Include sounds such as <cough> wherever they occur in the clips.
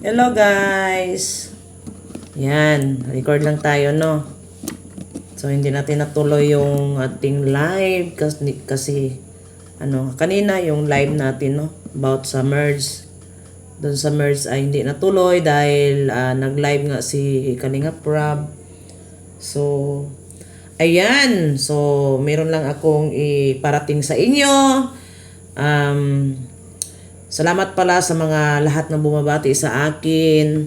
Hello guys! Yan, record lang tayo no. So hindi natin natuloy yung ating live kasi, kasi ano, kanina yung live natin no about sa merge. Doon sa merge ay hindi natuloy dahil ah, nag-live nga si Kalinga Prab. So ayan, so meron lang akong iparating sa inyo. Um, Salamat pala sa mga lahat na bumabati sa akin.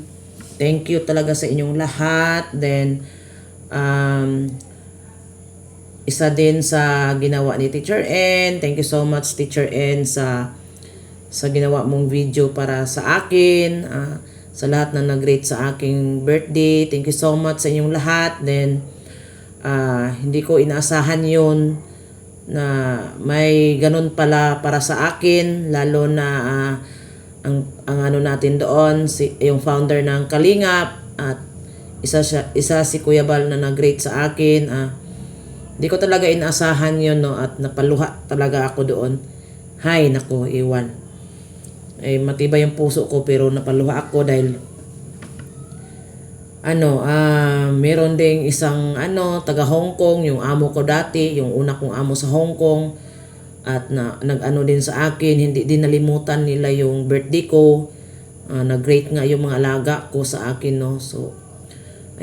Thank you talaga sa inyong lahat. Then, um, isa din sa ginawa ni Teacher N. Thank you so much Teacher N sa sa ginawa mong video para sa akin. ah, sa lahat na nag-rate sa aking birthday. Thank you so much sa inyong lahat. Then, ah, hindi ko inaasahan yun na may ganun pala para sa akin lalo na ah, ang ang ano natin doon si yung founder ng Kalingap at isa siya isa si Kuya Bal na nag-rate sa akin ah. Hindi ko talaga inaasahan yun no at napaluha talaga ako doon. Hay nako iwan. Eh matibay yung puso ko pero napaluha ako dahil ano, ah, meron ding isang ano, taga Hong Kong, yung amo ko dati, yung una kong amo sa Hong Kong at na nag-ano din sa akin, hindi din nalimutan nila yung birthday ko. Ah, nag-rate nga yung mga alaga ko sa akin, no. So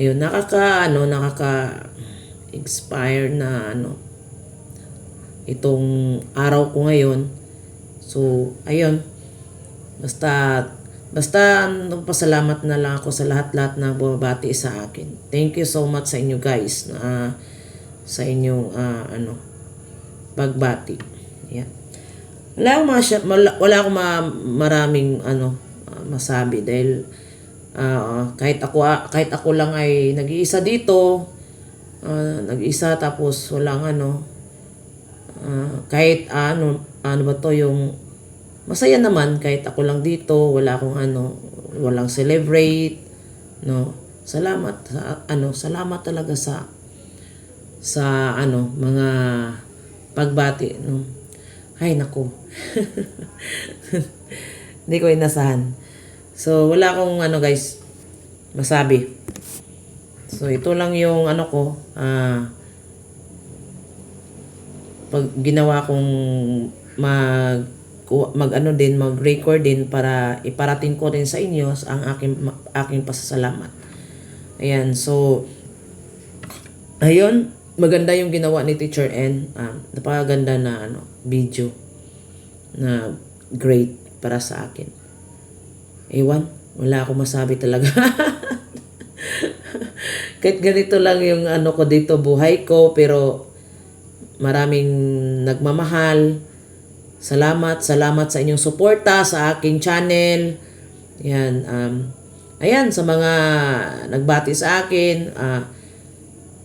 ayun, nakaka ano, nakaka expire na ano itong araw ko ngayon. So, ayun. Basta Basta pasalamat na lang ako sa lahat-lahat na bumabati sa akin. Thank you so much sa inyo guys na ah, sa inyong ah, ano pagbati. Yan. Wala akong mga siya- wala, akong ma- maraming ano masabi dahil ah, kahit ako ah, kahit ako lang ay nag-iisa dito, ah, nag-isa tapos walang ano ah, kahit ano ano ba to yung masaya naman kahit ako lang dito, wala akong ano, walang celebrate, no. Salamat sa ano, salamat talaga sa sa ano, mga pagbati, no. Ay nako. <laughs> Hindi ko inasahan. So wala akong ano guys masabi. So ito lang yung ano ko, ah pag ginawa kong mag ku- mag ano din mag-record din para iparating ko rin sa inyo ang aking aking pasasalamat. Ayan, so ayun, maganda yung ginawa ni Teacher N. Um, napakaganda na ano, video na great para sa akin. Ewan, wala akong masabi talaga. <laughs> Kahit ganito lang yung ano ko dito, buhay ko, pero maraming nagmamahal. Salamat, salamat sa inyong suporta sa aking channel. Yan, um, ayan, sa mga nagbati sa akin, ah,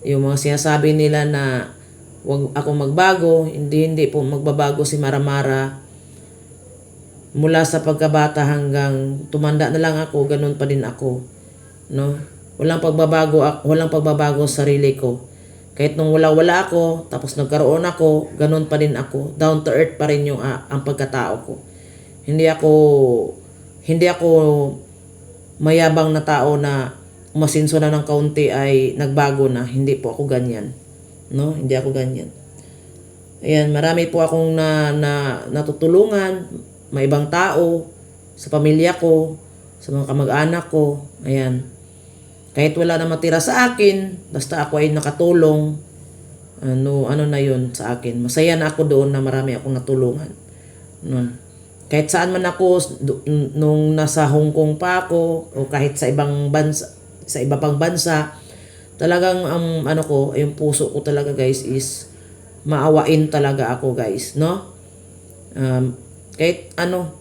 yung mga sinasabi nila na wag ako magbago, hindi, hindi po magbabago si Maramara. Mula sa pagkabata hanggang tumanda na lang ako, ganun pa din ako. No? Walang pagbabago, walang pagbabago sa sarili ko. Kahit nung wala-wala ako, tapos nagkaroon ako, ganun pa din ako. Down to earth pa rin yung ah, ang pagkatao ko. Hindi ako hindi ako mayabang na tao na umasinso na ng kaunti ay nagbago na. Hindi po ako ganyan. No? Hindi ako ganyan. Ayan, marami po akong na, na natutulungan, may ibang tao, sa pamilya ko, sa mga kamag-anak ko. Ayan. Kahit wala na matira sa akin, basta ako ay nakatulong, ano, ano na yun sa akin. Masaya na ako doon na marami akong natulungan. No. Kahit saan man ako, nung nasa Hong Kong pa ako, o kahit sa ibang bansa, sa iba pang bansa, talagang ang ano ko, yung puso ko talaga guys is maawain talaga ako guys, no? Um, kahit ano,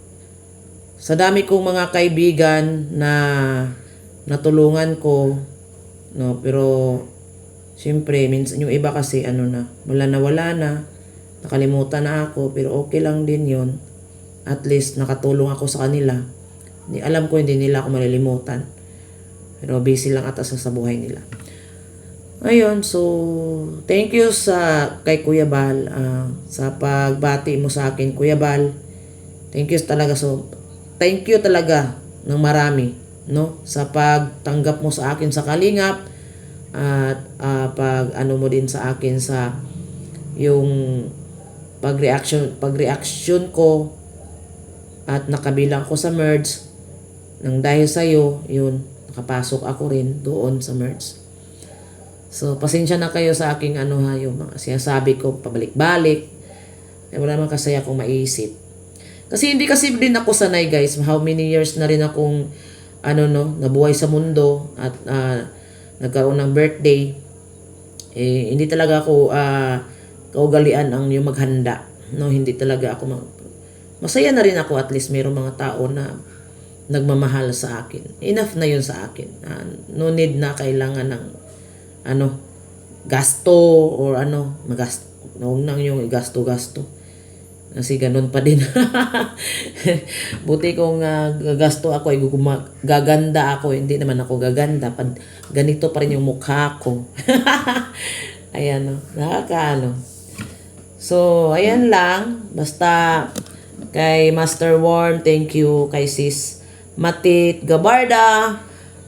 sa dami kong mga kaibigan na natulungan ko, no, pero siyempre, minsan yung iba kasi ano na, wala na wala na, nakalimutan na ako, pero okay lang din yon At least nakatulong ako sa kanila. Hindi, alam ko hindi nila ako malilimutan. Pero busy lang ata sa, buhay nila. Ayun, so thank you sa kay Kuya Bal ah, sa pagbati mo sa akin, Kuya Bal. Thank you talaga so thank you talaga ng marami no sa pagtanggap mo sa akin sa kalingap at ah, pag ano mo din sa akin sa yung pag-reaction pag-reaction ko at nakabilang ko sa merge nang dahil sa iyo yun nakapasok ako rin doon sa merge. So pasensya na kayo sa aking ano ha yung mga sinasabi ko pabalik-balik. Eh, wala naman kasi akong maisip. Kasi hindi kasi din ako sanay guys. How many years na rin akong ano no nabuhay sa mundo at ah, nagkaroon ng birthday eh, hindi talaga ako ah, kaugalian ang yung maghanda. No, hindi talaga ako mag- Masaya na rin ako at least mayroong mga tao na nagmamahal sa akin. Enough na yun sa akin. Ah, no need na kailangan ng ano gasto or ano magas huwag nang yung gasto-gasto. Kasi ganun pa din. <laughs> Buti kung ah, gagasto ako, ay guguma- gaganda ako. Hindi naman ako gaganda. Pag ganito pa rin yung mukha ko. <laughs> ayan, no. nakakaano. So, ayan lang. Basta kay Master Worm, thank you. Kay Sis Matit Gabarda,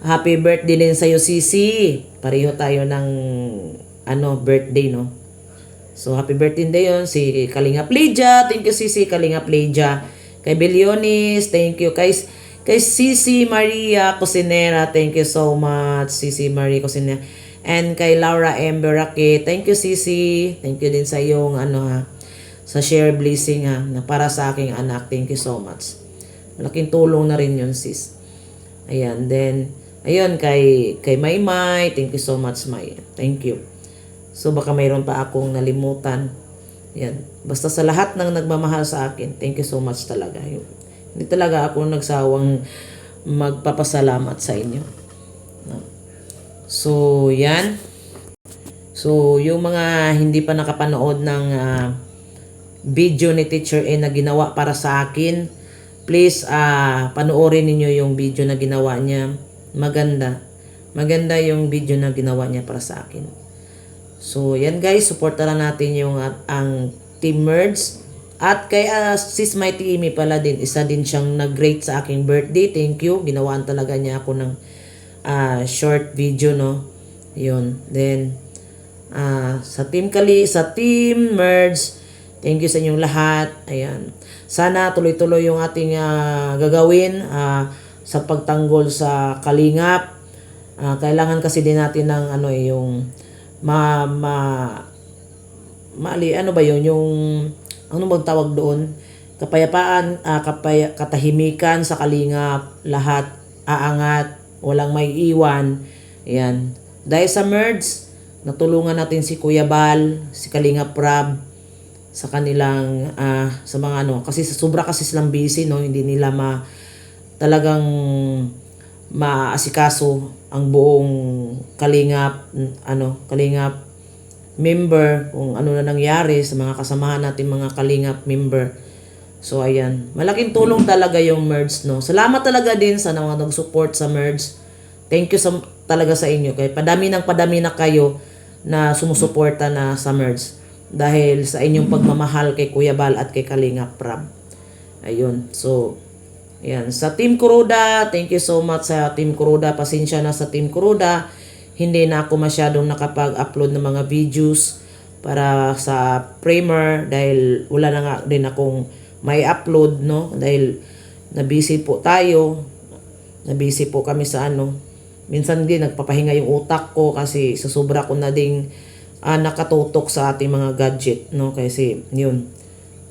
happy birthday din sa'yo, Sisi. Pareho tayo ng ano, birthday, no? So, happy birthday din yun. Si Kalinga Pleja. Thank you, Sisi Kalinga Pleja. Kay Bilionis. Thank you. Kay, kay Sisi Maria Cosinera. Thank you so much, Sisi Maria Cosinera. And kay Laura M. Berake. Thank you, Sisi. Thank you din sa iyong ano ha, sa share blessing ha, na para sa aking anak. Thank you so much. Malaking tulong na rin yun, sis. Ayan, then, ayun, kay, kay Maymay. Thank you so much, May. Thank you. So baka mayroon pa akong nalimutan. Yan. Basta sa lahat ng nagmamahal sa akin, thank you so much talaga. Hindi talaga ako nagsawang magpapasalamat sa inyo. So, yan. So, yung mga hindi pa nakapanood ng ah, video ni Teacher A na ginawa para sa akin, please ah panoorin ninyo yung video na ginawa niya. Maganda. Maganda yung video na ginawa niya para sa akin. So, yan guys, supportaran natin yung at, ang Team Merge. At kay ah, Sis Mighty Amy pala din, isa din siyang nag-rate sa aking birthday. Thank you. Ginawaan talaga niya ako ng ah, short video, no? Yun. Then, ah, sa Team Kali, sa Team Merge, thank you sa inyong lahat. Ayan. Sana tuloy-tuloy yung ating ah, gagawin ah, sa pagtanggol sa Kalingap. Ah, kailangan kasi din natin ng ano eh, yung ma, ma mali ano ba yun yung ano bang tawag doon? Kapayapaan ah, kapaya, katahimikan sa kalingap lahat aangat walang may iwan. Yan dahil sa merge natulungan natin si Kuya Bal si Kalingap Rab sa kanilang ah, sa mga ano kasi sa sobra kasi silang busy no? Hindi nila ma talagang maasikaso ang buong kalingap ano kalingap member kung ano na nangyari sa mga kasamahan natin mga kalingap member. So ayan. Malaking tulong talaga yung merge no? Salamat talaga din sa mga nag-support sa merge. Thank you sa, talaga sa inyo. Kay padami ng padami na kayo na sumusuporta na sa merge. Dahil sa inyong pagmamahal kay Kuya Bal at kay Kalingap Prab. Ayun. So Ayan. Sa Team Kuroda, thank you so much sa Team Kuroda. Pasensya na sa Team Kuroda. Hindi na ako masyadong nakapag-upload ng mga videos para sa primer dahil wala na nga din akong may upload, no? Dahil na-busy po tayo. Na-busy po kami sa ano. Minsan din nagpapahinga yung utak ko kasi sa sobra ko na ding ah, nakatutok sa ating mga gadget, no? Kasi yun,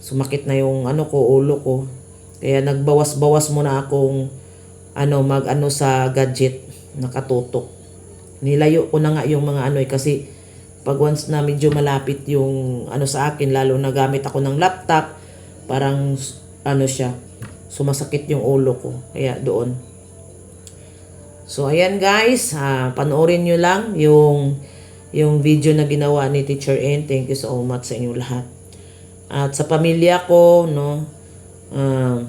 sumakit na yung ano ko, ulo ko. Kaya nagbawas-bawas muna akong ano mag-ano sa gadget nakatutok. Nilayo ko na nga yung mga ano eh, kasi pag once na medyo malapit yung ano sa akin lalo na gamit ako ng laptop parang ano siya sumasakit yung ulo ko. Kaya doon. So ayan guys ah, panoorin nyo lang yung yung video na ginawa ni Teacher N. Thank you so much sa inyong lahat. At sa pamilya ko no Ah,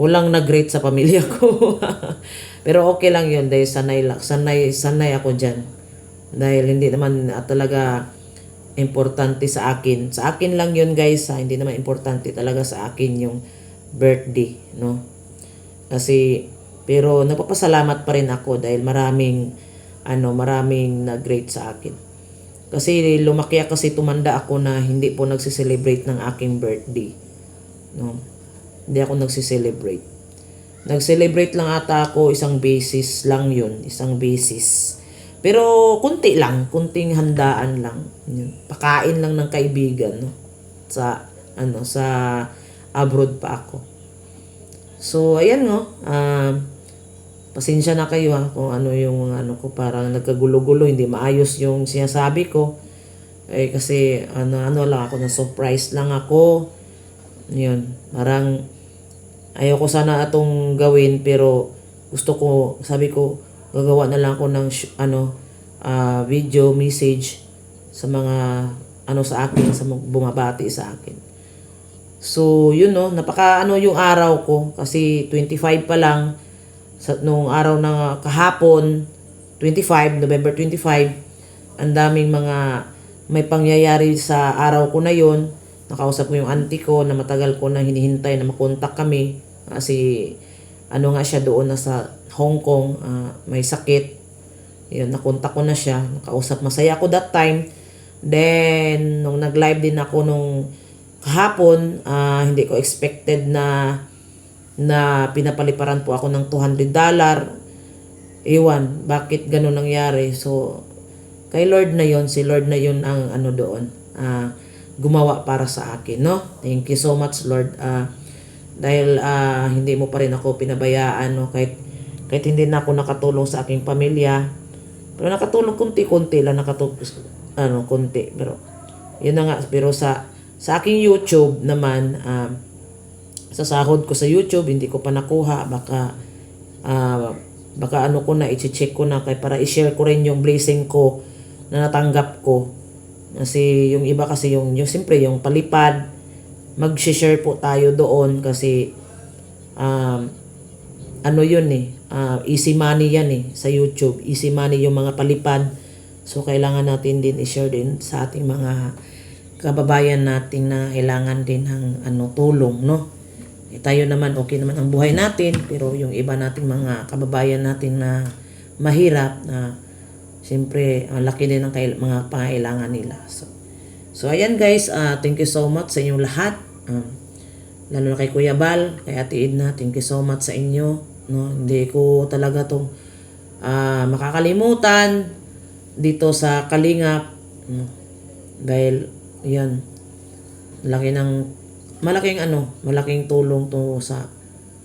walang nag-rate sa pamilya <laughs> ko. Pero okay lang yun dahil sanay, sanay, sanay ako dyan. Dahil hindi naman talaga importante sa akin. Sa akin lang yun guys, ha? hindi naman importante talaga sa akin yung birthday, no? Kasi Pero nagpapasalamat pa rin ako dahil maraming ano, maraming nag-rate sa akin. Kasi lumaki kasi tumanda ako na hindi po nagse-celebrate ng aking birthday. No. Hindi ako nagse-celebrate. Nag-celebrate lang ata ako isang basis lang yun, isang basis. Pero kunti lang, kunting handaan lang. Yun. Pakain lang ng kaibigan no. Sa ano sa abroad pa ako. So ayan no. Um, pasensya na kayo ha kung ano yung mga ano ko parang nagkagulo-gulo, hindi maayos yung sinasabi ko. Eh kasi ano ano lang ako na surprise lang ako. Yun, parang ayoko sana atong gawin pero gusto ko sabi ko gagawa na lang ako ng ano ah, video message sa mga ano sa akin sa bumabati sa akin. So, yun no, napaka ano yung araw ko kasi 25 pa lang sa nung araw na kahapon 25 November 25 ang daming mga may pangyayari sa araw ko na yon nakausap ko yung auntie ko na matagal ko na hinihintay na makontak kami. Kasi ano nga siya doon na sa Hong Kong ah, may sakit. Yun nakontak ko na siya. Nakausap masaya ako that time. Then nung nag-live din ako nung kahapon ah, hindi ko expected na na pinapaliparan po ako ng 200 dollar. Iwan, bakit ganun nangyari? So, kay Lord na yon si Lord na yon ang ano doon, ah, gumawa para sa akin, no? Thank you so much, Lord. ah dahil ah, hindi mo pa rin ako pinabayaan, no? Kahit, kahit hindi na ako nakatulong sa aking pamilya. Pero nakatulong kunti-kunti lang, nakatulong, ano, kunti. Pero, yun na nga. Pero sa, sa aking YouTube naman, ah, sa sahod ko sa YouTube, hindi ko pa nakuha. Baka, ah, baka ano ko na, i-check ko na kay para i-share ko rin yung blessing ko na natanggap ko. Kasi yung iba kasi yung, yung siyempre yung palipad, mag-share po tayo doon kasi um, ano yun eh, ah, easy money yan eh sa YouTube. Easy money yung mga palipad. So kailangan natin din i-share din sa ating mga kababayan natin na kailangan din ng ano tulong, no? Eh, tayo naman okay naman ang buhay natin pero yung iba nating mga kababayan natin na mahirap na siyempre ang laki din ng mga pangailangan nila so so ayan guys ah, thank you so much sa inyong lahat Um, lalo na kay Kuya Bal kay Ate Edna thank you so much sa inyo no hindi ko talaga tong ah, makakalimutan dito sa Kalingap no? dahil yan laki ng malaking ano, malaking tulong to sa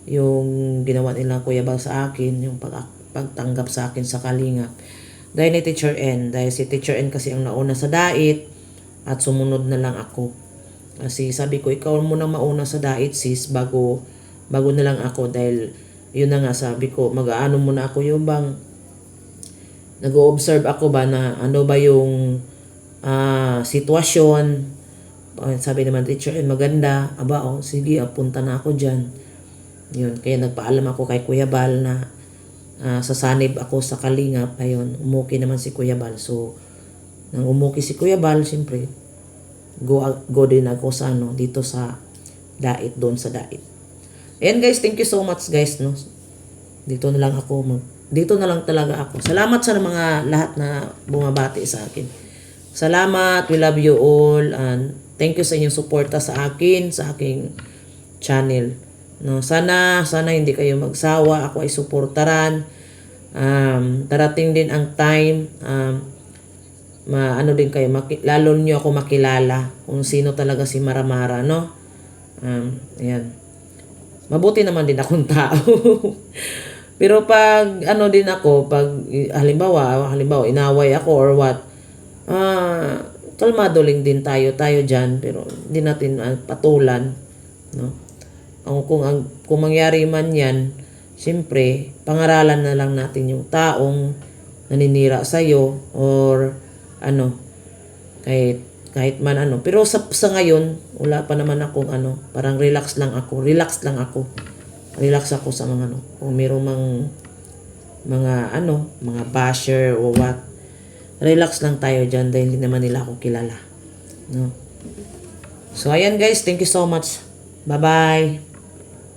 yung ginawa nila Kuya Bal sa akin, yung pag pagtanggap sa akin sa Kalingap. Dahil ni Teacher N, dahil si Teacher N kasi ang nauna sa dait at sumunod na lang ako. Kasi sabi ko, ikaw muna mauna sa dait sis bago bago na lang ako dahil yun na nga sabi ko, mag-aano muna ako yung bang nag-observe ako ba na ano ba yung ah, sitwasyon Ah, sabi naman teacher, eh, maganda. Aba, oh, sige, ah, punta na ako dyan. Yun, kaya nagpaalam ako kay Kuya Bal na ah, sasanib ako sa Kalingap. Ayun, umuki naman si Kuya Bal. So, nang umuki si Kuya Bal, siyempre, go, go din ako sa ano, dito sa Dait, doon sa Dait. Ayan guys, thank you so much guys. No? Dito na lang ako, mag, dito na lang talaga ako. Salamat sa mga lahat na bumabati sa akin. Salamat, we love you all, and thank you sa inyong suporta sa akin, sa aking channel. No, sana sana hindi kayo magsawa, ako ay suportaran. Um, darating din ang time um, maano din kayo maki, lalo niyo ako makilala kung sino talaga si Maramara, no? Um, ayan. Mabuti naman din akong <laughs> tao. Pero pag ano din ako, pag halimbawa, halimbawa inaway ako or what, ah, kalmado lang din tayo, tayo dyan, pero hindi natin ah, patulan, no? Ang, kung, ang, kung mangyari man yan, siyempre, pangaralan na lang natin yung taong naninira sa'yo or ano, kahit, kahit man ano. Pero sa, sa ngayon, wala pa naman akong ano, parang relax lang ako, relax lang ako. Relax ako sa mga ano, kung mayroong mang, mga ano, mga basher or what, relax lang tayo dyan dahil hindi naman nila ako kilala. No? So, ayan guys. Thank you so much. Bye-bye.